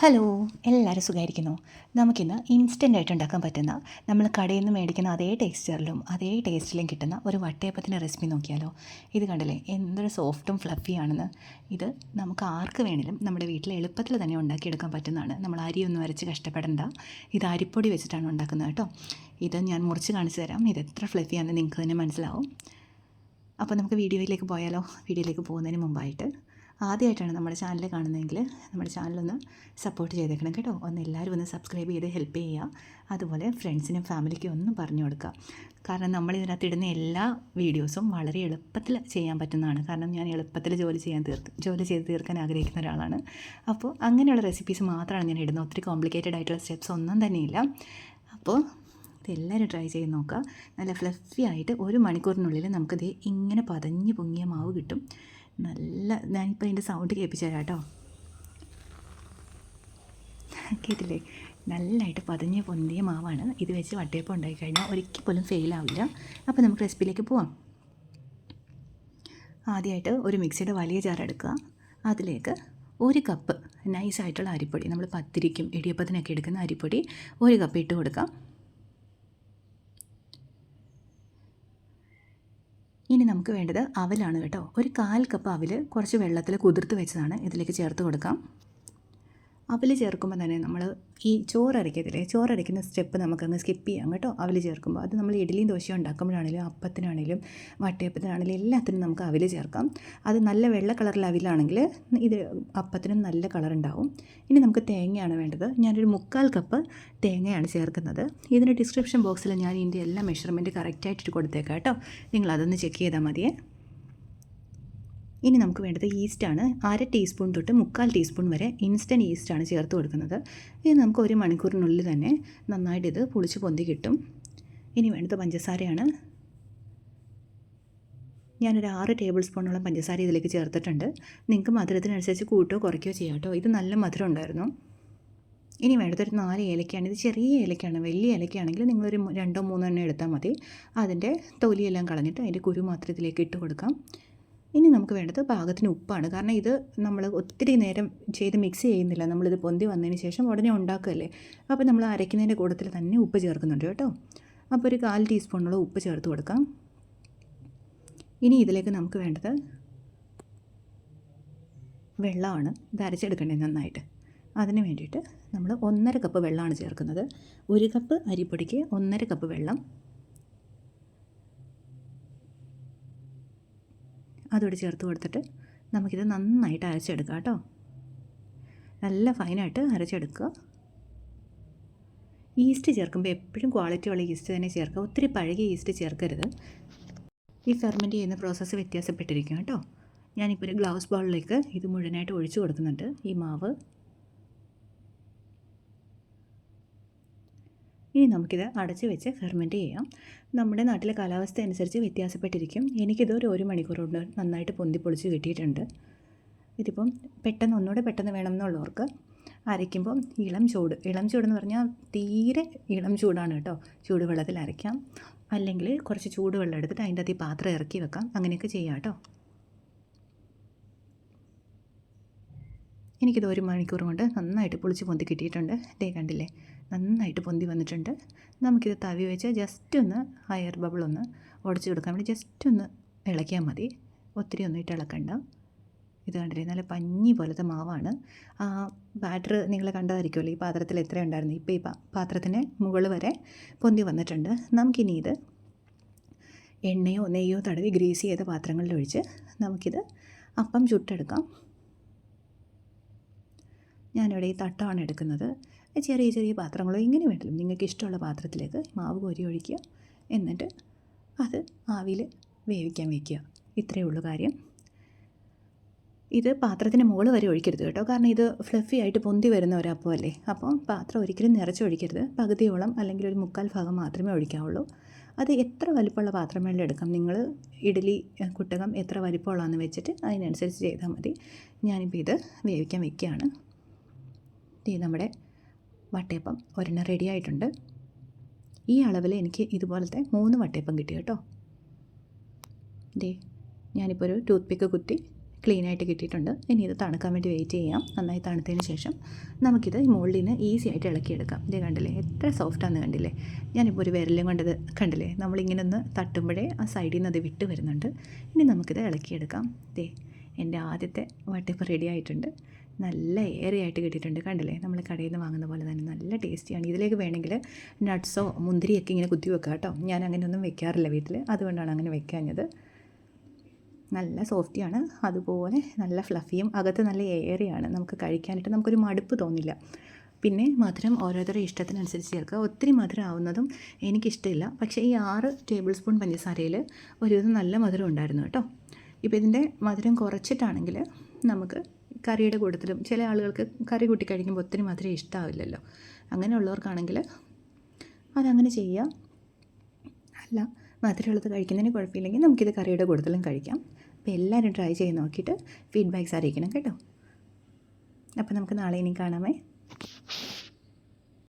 Hello എല്ലാവരും സുഖമായിരിക്കുന്നു നമുക്കിന്ന് ഇൻസ്റ്റന്റ് ആയിട്ട് ഉണ്ടാക്കാൻ പറ്റുന്ന നമ്മൾ കടയിൽ നിന്ന് മേടിക്കുന്ന അതേ ടെക്സ്ചറിലും അതേ ടേസ്റ്റിലും കിട്ടുന്ന ഒരു വട്ടയപ്പത്തിന്റെ റെസിപ്പി നോക്കിയാലോ. ഇത് കണ്ടില്ലേ എന്തൊരു സോഫ്റ്റും ഫ്ലഫിയാണെന്ന് ഇത് നമുക്ക് ആർക്ക് വേണേലും നമ്മുടെ വീട്ടിൽ എളുപ്പത്തിൽ തന്നെ ഉണ്ടാക്കിയെടുക്കാൻ പറ്റുന്നതാണ്. നമ്മൾ അരിയൊന്നും അരച്ച് കഷ്ടപ്പെടേണ്ട. ഇത് അരിപ്പൊടി വെച്ചിട്ടാണ് ഉണ്ടാക്കുന്നത് കേട്ടോ. ഇത് ഞാൻ മുറിച്ച് കാണിച്ചു തരാം. ഇത് എത്ര ഫ്ലഫിയാണെന്ന് നിങ്ങൾക്ക് തന്നെ മനസ്സിലാവും. അപ്പോൾ നമുക്ക് വീഡിയോയിലേക്ക് പോയാലോ? വീഡിയോയിലേക്ക് പോകുന്നതിന് മുമ്പായിട്ട് ആദ്യമായിട്ടാണ് നമ്മുടെ ചാനൽ കാണുന്നതെങ്കിൽ നമ്മുടെ ചാനലൊന്ന് സപ്പോർട്ട് ചെയ്തേക്കണം കേട്ടോ. ഒന്ന് എല്ലാവരും ഒന്ന് സബ്സ്ക്രൈബ് ചെയ്ത് ഹെൽപ്പ് ചെയ്യുക. അതുപോലെ ഫ്രണ്ട്സിനും ഫാമിലിക്കും ഒന്നും പറഞ്ഞു കൊടുക്കുക. കാരണം നമ്മൾ ഇതിനകത്ത് ഇടുന്ന എല്ലാ വീഡിയോസും വളരെ എളുപ്പത്തിൽ ചെയ്യാൻ പറ്റുന്നതാണ്. കാരണം ഞാൻ എളുപ്പത്തിൽ ജോലി ചെയ്യാൻ തീർക്ക് ജോലി ചെയ്ത് തീർക്കാൻ ആഗ്രഹിക്കുന്ന ഒരാളാണ്. അപ്പോൾ അങ്ങനെയുള്ള റെസിപ്പീസ് മാത്രമാണ് ഞാൻ ഇടുന്നത്. ഒത്തിരി കോംപ്ലിക്കേറ്റഡ് ആയിട്ടുള്ള സ്റ്റെപ്സ് ഒന്നും തന്നെയില്ല അപ്പോൾ ഇതെല്ലാവരും ട്രൈ ചെയ്ത് നോക്കുക. നല്ല ഫ്ലഫി ആയിട്ട് ഒരു മണിക്കൂറിനുള്ളിൽ നമുക്കിത് ഇങ്ങനെ പതഞ്ഞ് പൊങ്ങിയ മാവ് കിട്ടും. നല്ല ഞാനിപ്പോൾ അതിന്റെ സൗണ്ട് കേൾപ്പിച്ചു തരാം കേട്ടോ കേട്ടില്ലേ? നല്ലതായിട്ട് പതിഞ്ഞ് പൊന്തിയ മാവാണ്. ഇത് വെച്ച് വട്ടയപ്പം ഉണ്ടാക്കി കഴിഞ്ഞാൽ ഒരിക്കൽ പോലും ഫെയിലാവില്ല അപ്പോൾ നമുക്ക് റെസിപ്പിയിലേക്ക് പോവാം. ആദ്യമായിട്ട് ഒരു മിക്സിയുടെ വലിയ ജാർ എടുക്കുക. അതിലേക്ക് ഒരു കപ്പ് നൈസായിട്ടുള്ള അരിപ്പൊടി നമ്മൾ പത്തിരിക്കും ഇടിയപ്പത്തിനൊക്കെ എടുക്കുന്ന അരിപ്പൊടി ഒരു കപ്പ് ഇട്ട് കൊടുക്കാം. ഇനി നമുക്ക് വേണ്ടത് അവലാണ് കേട്ടോ. ഒരു കാൽ കപ്പ് അവൽ കുറച്ച് വെള്ളത്തിൽ കുതിർത്ത് വെച്ചതാണ്. ഇതിലേക്ക് ചേർത്ത് കൊടുക്കാം. അവൽ ചേർക്കുമ്പോൾ തന്നെ നമ്മൾ ഈ ചോറരയ്ക്കത്തില്ലേ ചോറരയ്ക്കുന്ന സ്റ്റെപ്പ് നമുക്കങ്ങ് സ്കിപ്പ് ചെയ്യാം കേട്ടോ. അവൽ ചേർക്കുമ്പോൾ അത് നമ്മൾ ഇഡലിയും ദോശയും ഉണ്ടാക്കുമ്പോഴാണെങ്കിലും അപ്പത്തിനാണെങ്കിലും വട്ടയപ്പത്തിനാണെങ്കിലും എല്ലാത്തിനും നമുക്ക് അവൽ ചേർക്കാം. അത് നല്ല വെള്ള കളറിൽ അവിലാണെങ്കിൽ ഇത് അപ്പത്തിനും നല്ല കളർ ഉണ്ടാവും ഇനി നമുക്ക് തേങ്ങയാണ് വേണ്ടത്. ഞാനൊരു മുക്കാൽ കപ്പ് തേങ്ങയാണ് ചേർക്കുന്നത്. ഇതിന്റെ ഡിസ്ക്രിപ്ഷൻ ബോക്സിൽ ഞാൻ ഇതിന്റെ എല്ലാ മെഷർമെന്റ് കറക്റ്റായിട്ട് കൊടുത്തേക്കാം കേട്ടോ. നിങ്ങൾ അതൊന്ന് ചെക്ക് ചെയ്താൽ മതിയേ. ഇനി നമുക്ക് വേണ്ടത് ഈസ്റ്റാണ് അര ടീസ്പൂൺ തൊട്ട് മുക്കാൽ ടീസ്പൂൺ വരെ ഇൻസ്റ്റന്റ് ഈസ്റ്റാണ് ചേർത്ത് കൊടുക്കുന്നത്. ഇത് നമുക്ക് ഒരു മണിക്കൂറിനുള്ളിൽ തന്നെ നന്നായിട്ട് ഇത് പൊളിച്ച് പൊന്തി കിട്ടും. ഇനി വേണ്ടത് പഞ്ചസാരയാണ്. ഞാനൊരു ആറ് ടേബിൾ സ്പൂണോളം പഞ്ചസാര ഇതിലേക്ക് ചേർത്തിട്ടുണ്ട്. നിങ്ങൾക്ക് മധുരത്തിനനുസരിച്ച് കൂട്ടോ കുറയ്ക്കോ ചെയ്യാം കേട്ടോ. ഇത് നല്ല മധുരം ഉണ്ടായിരുന്നു. ഇനി വേണ്ടത് ഒരു നാല് ഏലക്കയാണ്. ഇത് ചെറിയ ഏലക്കയാണ്. വലിയ ഏലക്കയാണെങ്കിൽ നിങ്ങളൊരു രണ്ടോ മൂന്നോ എണ്ണം എടുത്താൽ മതി. അതിന്റെ തൊലിയെല്ലാം കളഞ്ഞിട്ട് അതിന്റെ കുരു മാത്രം ഇതിലേക്ക് ഇട്ട് കൊടുക്കാം. ഇനി നമുക്ക് വേണ്ടത് പാകത്തിന് ഉപ്പാണ്. കാരണം ഇത് നമ്മൾ ഒത്തിരി നേരം ചെയ്ത് മിക്സ് ചെയ്യുന്നില്ല. നമ്മളിത് പൊന്തി വന്നതിന് ശേഷം ഉടനെ ഉണ്ടാക്കുകയല്ലേ. അപ്പോൾ നമ്മൾ അരയ്ക്കുന്നതിന്റെ കൂട്ടത്തിൽ തന്നെ ഉപ്പ് ചേർക്കുന്നുണ്ട് കേട്ടോ. അപ്പോൾ ഒരു കാൽ ടീസ്പൂണോളം ഉപ്പ് ചേർത്ത് കൊടുക്കാം. ഇനി ഇതിലേക്ക് നമുക്ക് വേണ്ടത് വെള്ളമാണ്. ഇത് അരച്ചെടുക്കേണ്ടത് നന്നായിട്ട്. അതിന് വേണ്ടിയിട്ട് നമ്മൾ ഒന്നര കപ്പ് വെള്ളമാണ് ചേർക്കുന്നത്. ഒരു കപ്പ് അരിപ്പൊടിക്ക് ഒന്നര കപ്പ് വെള്ളം. അതോടെ ചേർത്ത് കൊടുത്തിട്ട് നമുക്കിത് നന്നായിട്ട് അരച്ചെടുക്കാം കേട്ടോ. നല്ല ഫൈനായിട്ട് അരച്ചെടുക്കുക. ഈസ്റ്റ് ചേർക്കുമ്പോൾ എപ്പോഴും ക്വാളിറ്റി ഉള്ള ഈസ്റ്റ് തന്നെ ചേർക്കുക. ഒത്തിരി പഴകിയ ഈസ്റ്റ് ചേർക്കരുത്. ഈ ഫെർമെന്റ് ചെയ്യുന്ന പ്രോസസ്സ് വ്യത്യാസപ്പെട്ടിരിക്കും കേട്ടോ. ഞാനിപ്പോൾ ഒരു ഗ്ലൗസ് ബോളിലേക്ക് ഇത് മുഴുവനായിട്ട് ഒഴിച്ചു കൊടുക്കുന്നുണ്ട്. ഈ മാവ്. ഇനി നമുക്കിത് അടച്ച് വെച്ച് ഫെർമെന്റ് ചെയ്യാം. നമ്മുടെ നാട്ടിലെ കാലാവസ്ഥ അനുസരിച്ച് വ്യത്യാസപ്പെട്ടിരിക്കും. എനിക്കിത് ഒരു ഒരു മണിക്കൂർ നന്നായിട്ട് പൊന്തി പൊളിച്ച് കിട്ടിയിട്ടുണ്ട്. ഇതിപ്പം പെട്ടെന്ന് ഒന്നുകൂടെ പെട്ടെന്ന് വേണമെന്നുള്ളവർക്ക് അരയ്ക്കുമ്പോൾ അരയ്ക്കുമ്പം ഇളം ചൂട് ഇളം ചൂടെന്ന് പറഞ്ഞാൽ തീരെ ഇളം ചൂടാണ് കേട്ടോ. ചൂടുവെള്ളത്തിൽ അരയ്ക്കാം. അല്ലെങ്കിൽ കുറച്ച് ചൂടുവെള്ളം എടുത്തിട്ട് അതിന്റെ അകത്ത് പാത്രം ഇറക്കി വെക്കാം. അങ്ങനെയൊക്കെ ചെയ്യാം കേട്ടോ. എനിക്കിത് ഒരു മണിക്കൂർ കൊണ്ട് നന്നായിട്ട് പൊളിച്ച് പൊന്തി കിട്ടിയിട്ടുണ്ട്. ദേ കണ്ടില്ലേ? നന്നായിട്ട് പൊന്തി വന്നിട്ടുണ്ട്. നമുക്കിത് തവി വെച്ച് ജസ്റ്റ് ഒന്ന് ഹയർ ബബിൾ ഒന്ന് ഉടച്ചു കൊടുക്കാൻ വേണ്ടി ജസ്റ്റ് ഒന്ന് ഇളക്കിയാൽ മതി. ഒത്തിരി ഒന്നും ഇട്ട് ഇളക്കണ്ട. ഇത് കണ്ടില്ലേ? നല്ല പഞ്ഞി പോലത്തെ മാവാണ്. ആ ബാറ്റർ നിങ്ങൾ കണ്ടതായിരിക്കുമല്ലോ ഈ പാത്രത്തിൽ എത്ര ഉണ്ടായിരുന്നു. ഇപ്പോൾ ഈ പാത്രത്തിന് മുകൾ വരെ പൊന്തി വന്നിട്ടുണ്ട്. നമുക്കിനി ഇത് എണ്ണയോ നെയ്യോ തടവി ഗ്രീസ് ചെയ്ത പാത്രങ്ങളിൽ ഒഴിച്ച് നമുക്കിത് അപ്പം ചുട്ടെടുക്കാം. ഞാനിവിടെ ഈ തട്ടമാണ് എടുക്കുന്നത്. ചെറിയ ചെറിയ പാത്രങ്ങളോ ഇങ്ങനെ വേണ്ടല്ലോ. നിങ്ങൾക്ക് ഇഷ്ടമുള്ള പാത്രത്തിലേക്ക് മാവ് കോരി ഒഴിക്കുക. എന്നിട്ട് അത് ആവിയിൽ വേവിക്കാൻ വയ്ക്കുക ഇത്രയേ ഉള്ളൂ കാര്യം. ഇത് പാത്രത്തിന് മുകളിൽ വരെ ഒഴിക്കരുത് കേട്ടോ. കാരണം ഇത് ഫ്ലഫി ആയിട്ട് പൊന്തി വരുന്ന ഒരപ്പമല്ലേ. അപ്പോൾ പാത്രം ഒരിക്കലും നിറച്ചൊഴിക്കരുത് പകുതിയോളം അല്ലെങ്കിൽ ഒരു മുക്കാൽ ഭാഗം മാത്രമേ ഒഴിക്കാവുള്ളൂ. അത് എത്ര വലിപ്പമുള്ള പാത്രം വേണ്ടി എടുക്കാം. നിങ്ങൾ ഇഡലി കുട്ടകം എത്ര വലിപ്പമുള്ളതെന്ന് വെച്ചിട്ട് അതിനനുസരിച്ച് ചെയ്താൽ മതി. ഞാനിപ്പോൾ ഇത് വേവിക്കാൻ വെക്കുകയാണ്. ഈ നമ്മുടെ വട്ടയപ്പം ഒരെണ്ണം റെഡി ആയിട്ടുണ്ട്. ഈ അളവിൽ എനിക്ക് ഇതുപോലത്തെ മൂന്ന് വട്ടയപ്പം കിട്ടി കേട്ടോ. ദേ ഞാനിപ്പോൾ ഒരു ടൂത്ത് പിക്ക് കുത്തി ക്ലീനായിട്ട് കിട്ടിയിട്ടുണ്ട്. ഇനി ഇത് തണുക്കാൻ വേണ്ടി വെയിറ്റ് ചെയ്യാം. നന്നായി തണുത്തതിന് ശേഷം നമുക്കിത് ഈ നിന്ന് ഈസി ആയിട്ട് ഇളക്കിയെടുക്കാം. ഇത് കണ്ടില്ലേ എത്ര സോഫ്റ്റാണെന്ന് കണ്ടില്ലേ? ഞാനിപ്പോൾ ഒരു വിരലും കൊണ്ടത് കണ്ടില്ലേ നമ്മളിങ്ങനെ ഒന്ന് തട്ടുമ്പോഴേ ആ സൈഡിൽ നിന്ന് അത് വിട്ട് വരുന്നുണ്ട്. ഇനി നമുക്കിത് ഇളക്കിയെടുക്കാം. ദേ എന്റെ ആദ്യത്തെ വട്ടിപ്പ് റെഡി ആയിട്ടുണ്ട്. നല്ല ഏറി ആയിട്ട് കിട്ടിയിട്ടുണ്ട്. കണ്ടില്ലേ? നമ്മൾ കടയിൽ നിന്ന് വാങ്ങുന്ന പോലെ തന്നെ നല്ല ടേസ്റ്റിയാണ്. ഇതിലേക്ക് വേണമെങ്കിൽ നട്ട്സോ മുന്തിരിയൊക്കെ ഇങ്ങനെ കുത്തി വെക്കാം കേട്ടോ. ഞാൻ അങ്ങനെയൊന്നും വെക്കാറില്ല വീട്ടിൽ അതുകൊണ്ടാണ് അങ്ങനെ വെക്കാഞ്ഞത്. നല്ല സോഫ്റ്റിയാണ്. അതുപോലെ നല്ല ഫ്ലഫിയും അകത്ത് നല്ല ഏറെയാണ്. നമുക്ക് കഴിക്കാനായിട്ട് നമുക്കൊരു മടുപ്പ് തോന്നില്ല. പിന്നെ മധുരം ഓരോരുത്തരുടെ ഇഷ്ടത്തിനനുസരിച്ച് ചേർക്കുക. ഒത്തിരി മധുരം ആവുന്നതും എനിക്കിഷ്ടമില്ല. പക്ഷേ ഈ ആറ് ടേബിൾ സ്പൂൺ പഞ്ചസാരയിൽ ഒരുവിധം നല്ല മധുരം ഉണ്ടായിരുന്നു കേട്ടോ. ഇപ്പോൾ ഇതിന്റെ മധുരം കുറച്ചിട്ടാണെങ്കിൽ നമുക്ക് കറിയുടെ കൂട്ടത്തിലും ചില ആളുകൾക്ക് കറി കൂട്ടി കഴിക്കുമ്പോൾ ഒത്തിരി മധുരം ഇഷ്ടമാവില്ലല്ലോ അങ്ങനെയുള്ളവർക്കാണെങ്കിൽ അതങ്ങനെ ചെയ്യുക അല്ല മധുരമുള്ളത് കഴിക്കുന്നതിന് കുഴപ്പമില്ലെങ്കിൽ നമുക്കിത് കറിയുടെ കൂടുതലും കഴിക്കാം. അപ്പോൾ എല്ലാവരും ട്രൈ ചെയ്ത് നോക്കിയിട്ട് ഫീഡ്ബാക്ക്സ് അറിയിക്കണം കേട്ടോ. അപ്പോൾ നമുക്ക് നാളെ ഇനി കാണാമേ.